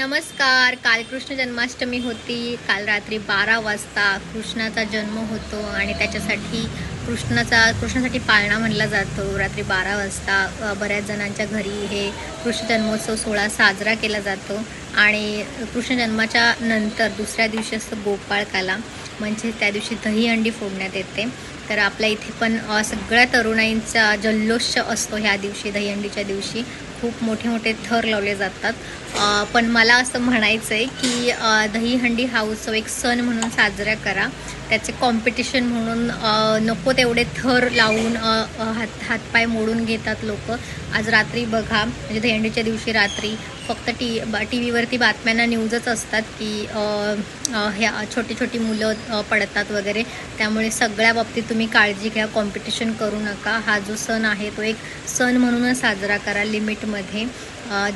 नमस्कार. काल कृष्ण जन्माष्टमी होती. काल रात्री बारा वाजता कृष्णाचा जन्म होतो आणि त्याच्यासाठी कृष्णाचा कृष्णासाठी पाळणा म्हणला जातो. रात्री बारा वाजता बऱ्याच जणांच्या घरी हे कृष्ण जन्मोत्सव सोहळा साजरा केला जातो आणि कृष्ण जन्माच्या नंतर दुसऱ्या दिवशी असतं गोपाळकाला. म्हणजे त्या दिवशी दहीहंडी फोडण्यात येते. तर आपल्या इथे पण सगळ्या तरुणाईंचा जल्लोष असतो ह्या दिवशी दहीहंडीच्या दिवशी. खूप मोठे मोठे थर लावले जातात. पण मला असं म्हणायचं आहे की दहीहंडी हा उत्सव एक सण म्हणून साजरा करा. त्याचे कॉम्पिटिशन म्हणून नको तेवढे थर लावून हात हातपाय मोडून घेतात लोक. आज रात्री बघा म्हणजे दहीहंडीच्या दिवशी रात्री फक्त टी टी व्हीवरती बातम्यांना न्यूजच असतात की ह्या छोटी छोटी मुलं पडतात वगैरे. त्यामुळे सगळ्या बाबतीत तुम्ही काळजी घ्या कॉम्पिटिशन करू नका. हा जो सण आहे तो एक सण म्हणूनच साजरा करा. लिमिट मध्ये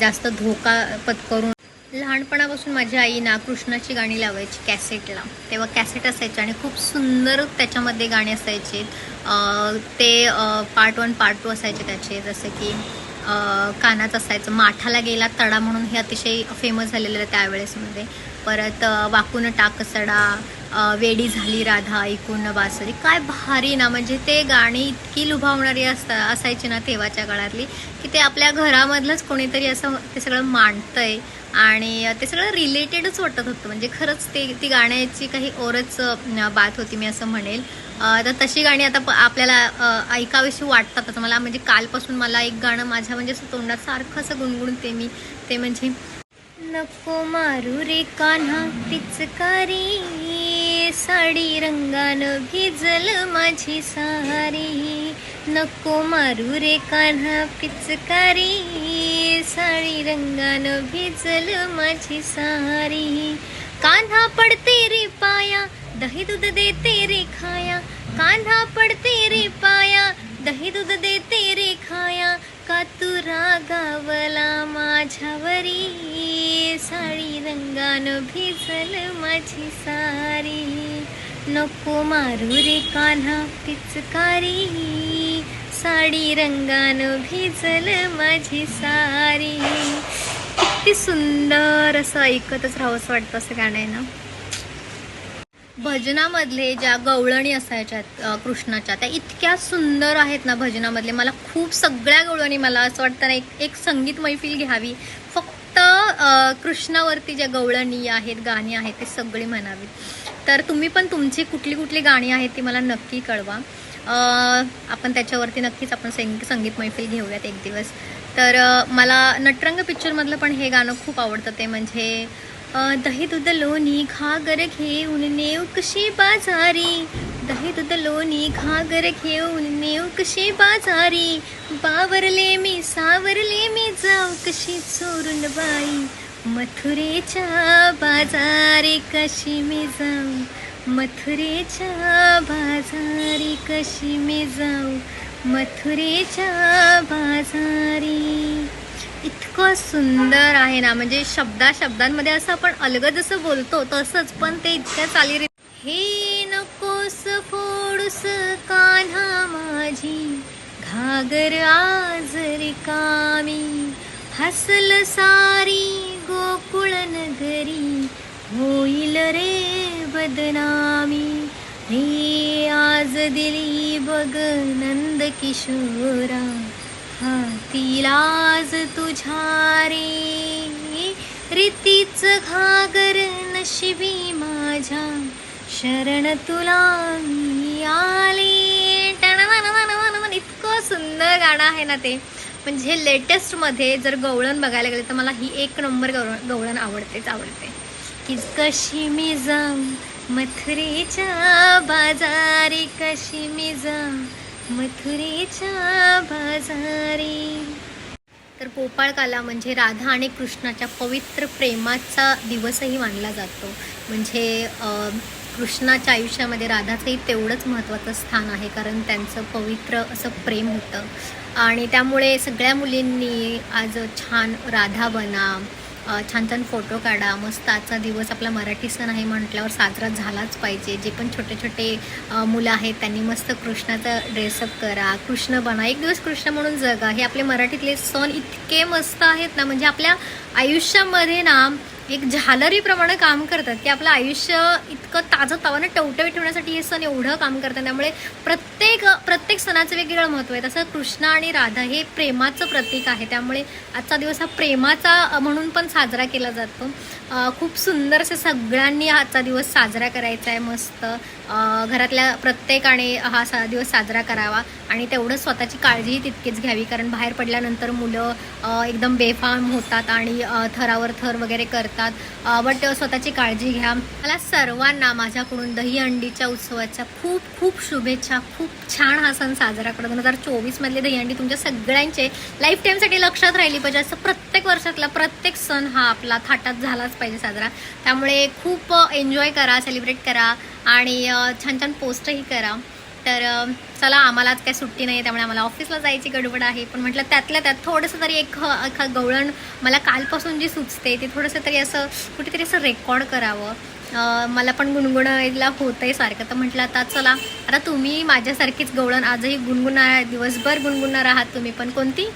जास्त धोका पत्करून लहानपणापासून माझी आई ना कृष्णाची गाणी लावायची कॅसेटला. तेव्हा कॅसेट असायचे आणि खूप सुंदर त्याच्यामध्ये गाणी असायचे. ते पार्ट वन पार्ट टू असायचे त्याचे. जसं की कानात कानाचं असायचं माठाला गेला तडा म्हणून हे अतिशय फेमस झालेलं त्यावेळेसमध्ये परत वाकून टाक सडा वेडी झाली राधा ऐकून बासरी. काय भारी ना म्हणजे ते गाणी इतकी लुभावणारी असता असायची ना तेव्हाच्या काळातली की ते आपल्या घरामधलंच कोणीतरी असं ते सगळं मांडतंय आणि ते सगळं रिलेटेडच वाटत होतं. म्हणजे खरंच ते ती गाण्याची काही ओरच बात होती मी असं म्हणेल. तर तशी गाणी आता प- आपल्याला ऐकावीशी वाटतात. आता मला म्हणजे कालपासून मला एक गाणं माझ्या म्हणजे असं तोंडात सारखं असं गुणगुणते मी ते म्हणजे नको मारू रे कान्हा पिचकारी साडी रंगानं भिजल माझी सारी. नको मारू रे कान्हा पिचकारी. साडी रंगानं भिजल माझी सारी. कान्हा पडते रे पाया दही दूध देते रे खाया. कान्हा पडते रे पाया दही दूध देते रे खाया. रागावला माझ्यावरी. साडी रंगानं भिजल माझी सारी. नको मारू रे कान्हा पिचकारी. साडी रंगानं भिजल माझी सारी. किती सुंदर असं ऐकतच राहावंसं वाटतं असं गाणं आहे ना. भजनामधले ज्या गवळणी असायच्या कृष्णाच्या त्या इतक्या सुंदर आहेत ना भजनामधले. मला खूप सगळ्या गवळणी मला असं वाटतं ना एक एक संगीत मैफिल घ्यावी. फक्त कृष्णावरती ज्या गवळणी आहेत गाणी आहेत ते सगळी म्हणावी. तर तुम्ही पण तुमची कुठली कुठली गाणी आहेत ती मला नक्की कळवा. आपण त्याच्यावरती नक्कीच आपण संग संगीत मैफिल घेऊयात एक दिवस. तर मला नटरंग पिक्चरमधलं पण हे गाणं खूप आवडतं. ते म्हणजे दही दूध लोणी घागर घेऊन नेव कशी बाजारी? दही दूध लोणी घागर घेऊन नेव कशी बाजारी? बावरले मी सावरले मी जाऊ कशी चोरून बाई? मथुरेच्या बाजारी कशी मी जाऊ? मथुरेच्या बाजारी कशी मी जाऊ? मथुरेच्या बाजारी सुंदर आहे ना म्हणजे शब्दा शब्दांमध्ये असं आपण अलग जसं बोलतो तसंच पण ते इतक्या चाली हे नकोस फोडूस कान्हा माझी घागर आज रिकामी. हसल सारी गोकुळ नगरी होईल रे बदनामी. हे आज दिली बघ नंद किशोरा हाती लाज तुझ्या रे रीतीच घागर नशिबी माझ्या. शरण तुला मी आले. टणवणवणवणवण. इतकं सुंदर गाणं आहे ना ते. म्हणजे लेटेस्टमध्ये जर गवळण बघायला गेले तर मला ही एक नंबर गवळण गवळण आवडतेच आवडते. की कशी मी जाऊ मथुरेच्या बाजारी कशी मी जाऊ मथुरेच्या बाजारी. तर गोपाळकाला म्हणजे राधा आणि कृष्णाच्या पवित्र प्रेमाचा दिवसही मानला जातो. म्हणजे कृष्णाच्या आयुष्यामध्ये राधाचंही तेवढंच महत्त्वाचं स्थान आहे कारण त्यांचं पवित्र असं प्रेम होतं. आणि त्यामुळे सगळ्या मुलींनी आज छान राधा बना छान छान फोटो काढा. मस्त आजचा दिवस आपला मराठी सण आहे म्हटल्यावर साजरा झालाच पाहिजे. जे पण छोटे छोटे मुलं आहेत त्यांनी मस्त कृष्णाचा ड्रेसअप करा कृष्ण बना. एक दिवस कृष्ण म्हणून जगा. हे आपले मराठीतले सण इतके मस्त आहेत ना म्हणजे आपल्या आयुष्यामध्ये ना एक झालरीप्रमाणे काम करतात की आपलं आयुष्य इतकं ताजं तवानं टवटवी ठेवण्यासाठी हे सण एवढं काम करतात. त्यामुळे प्रत्येक प्रत्येक सणाचं वेगवेगळं महत्त्व आहे. तसं कृष्ण आणि राधा हे प्रेमाचं प्रतीक आहे. त्यामुळे आजचा दिवस हा प्रेमाचा म्हणून पण साजरा केला जातो. खूप सुंदर असं सगळ्यांनी आजचा दिवस साजरा करायचा आहे. मस्त घरातल्या प्रत्येकाने हा सा दिवस साजरा करावा. आणि तेवढं स्वतःची काळजीही तितकीच घ्यावी. कारण बाहेर पडल्यानंतर मुलं एकदम बेफाम होतात आणि थरावर थर वगैरे करतात. बट स्वतःची काळजी घ्या. मला सर्वांना माझ्याकडून दहीहंडीच्या उत्सवाच्या खूप खूप शुभेच्छा. खूप छान हा सण साजरा करा. दोन हजार चोवीसमधले दहीहंडी तुमच्या सगळ्यांचे लाईफ टाईमसाठी लक्षात राहिली पाहिजे. असं प्रत्येक वर्षातला प्रत्येक सण हा आपला थाटात झालाच पाहिजे साजरा. त्यामुळे खूप एन्जॉय करा सेलिब्रेट करा आणि छान छान पोस्टही करा. तर चला आम्हाला आज काही सुट्टी नाही आहे त्यामुळे आम्हाला ऑफिसला जायची गडबड आहे. पण म्हटलं त्यातल्या त्यात थोडंसं तरी एक एक गवळण मला कालपासून जी सुचते ते थोडंसं तरी असं कुठेतरी असं रेकॉर्ड करावं. मला पण गुणगुणायला होतंय सारखं. तर म्हटलं आता चला आता तुम्ही माझ्यासारखीच गवळण आजही गुणगुणार दिवसभर गुणगुणणार आहात तुम्ही. पण कोणती?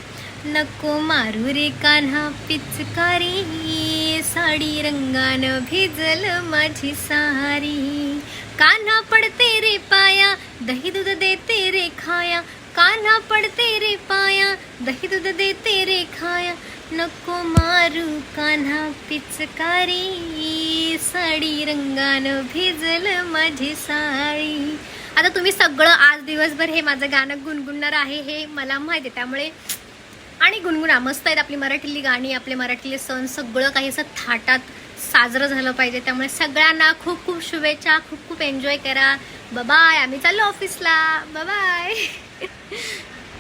नको मारू रे कान्हा पिचकारी. साडी रंगानं भिजल माझी सारी. कान्हा पडते रे पाया दही दूध देते रे खाया. कान्हा पडते रे पाया दही दूध देते रे खाया. नको मारू कान्हा पिचकारी साडी रंगानं भिजल माझी साडी. आता तुम्ही सगळं आज दिवसभर हे माझं गाणं गुणगुणणार आहे हे मला माहिती आहे. त्यामुळे आणि गुणगुणा मस्त आहेत आपली मराठीतली गाणी आपले मराठीतले सण सगळं काही असं थाटात. साजरं झालं पाहिजे. त्यामुळे सगळ्यांना खूप खूप शुभेच्छा खूप खूप एन्जॉय करा. बाय आम्ही चाललो ऑफिसला बाय